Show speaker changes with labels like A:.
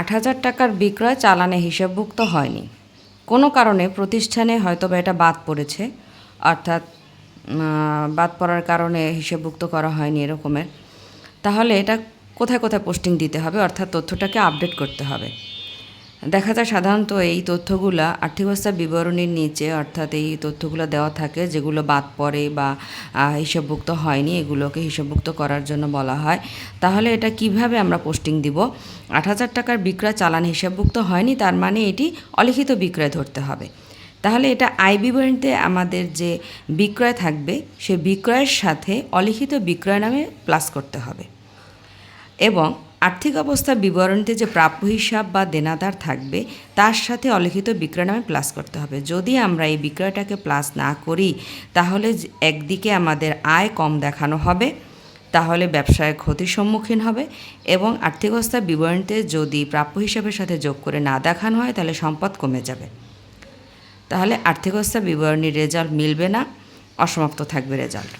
A: আট হাজার টাকার বিক্রয় চালানে হিসাবভুক্ত হয়নি। কোনো কারণে প্রতিষ্ঠানে হয়তো এটা বাদ পড়েছে, অর্থাৎ বাদ পড়ার কারণে হিসাবভুক্ত করা হয়নি এরকমের। তাহলে এটা কোথায় কোথায় পোস্টিং দিতে হবে? অর্থাৎ তথ্যটাকে আপডেট করতে হবে। দেখা যায় সাধারণত এই তথ্যগুলো আর্থিক অবস্থার বিবরণীর নিচে, অর্থাৎ এই তথ্যগুলো দেওয়া থাকে যেগুলো বাদ পড়ে বা হিসাবভুক্ত হয়নি, এগুলোকে হিসাবভুক্ত করার জন্য বলা হয়। তাহলে এটা কীভাবে আমরা পোস্টিং দিব? আট হাজার টাকার বিক্রয় চালান হিসাবভুক্ত হয়নি, তার মানে এটি অলিখিত বিক্রয় ধরতে হবে। তাহলে এটা আয় বিবরণীতে আমাদের যে বিক্রয় থাকবে, সে বিক্রয়ের সাথে অলিখিত বিক্রয় নামে প্লাস করতে হবে। এবং আর্থিক অবস্থা বিবরণীতে যে প্রাপ্য হিসাব বা দেনাদার থাকবে, তার সাথে অলিখিত বিক্রয় নামে প্লাস করতে হবে। যদি আমরা এই বিক্রয়টাকে প্লাস না করি, তাহলে একদিকে আমাদের আয় কম দেখানো হবে, তাহলে ব্যবসায় ক্ষতির সম্মুখীন হবে এবং আর্থিক অবস্থা বিবরণীতে যদি প্রাপ্য হিসাবের সাথে যোগ করে না দেখানো হয়, তাহলে সম্পদ কমে যাবে। তাহলে আর্থিক অবস্থা বিবরণীর রেজাল্ট মিলবে না, অসমাপ্ত থাকবে রেজাল্ট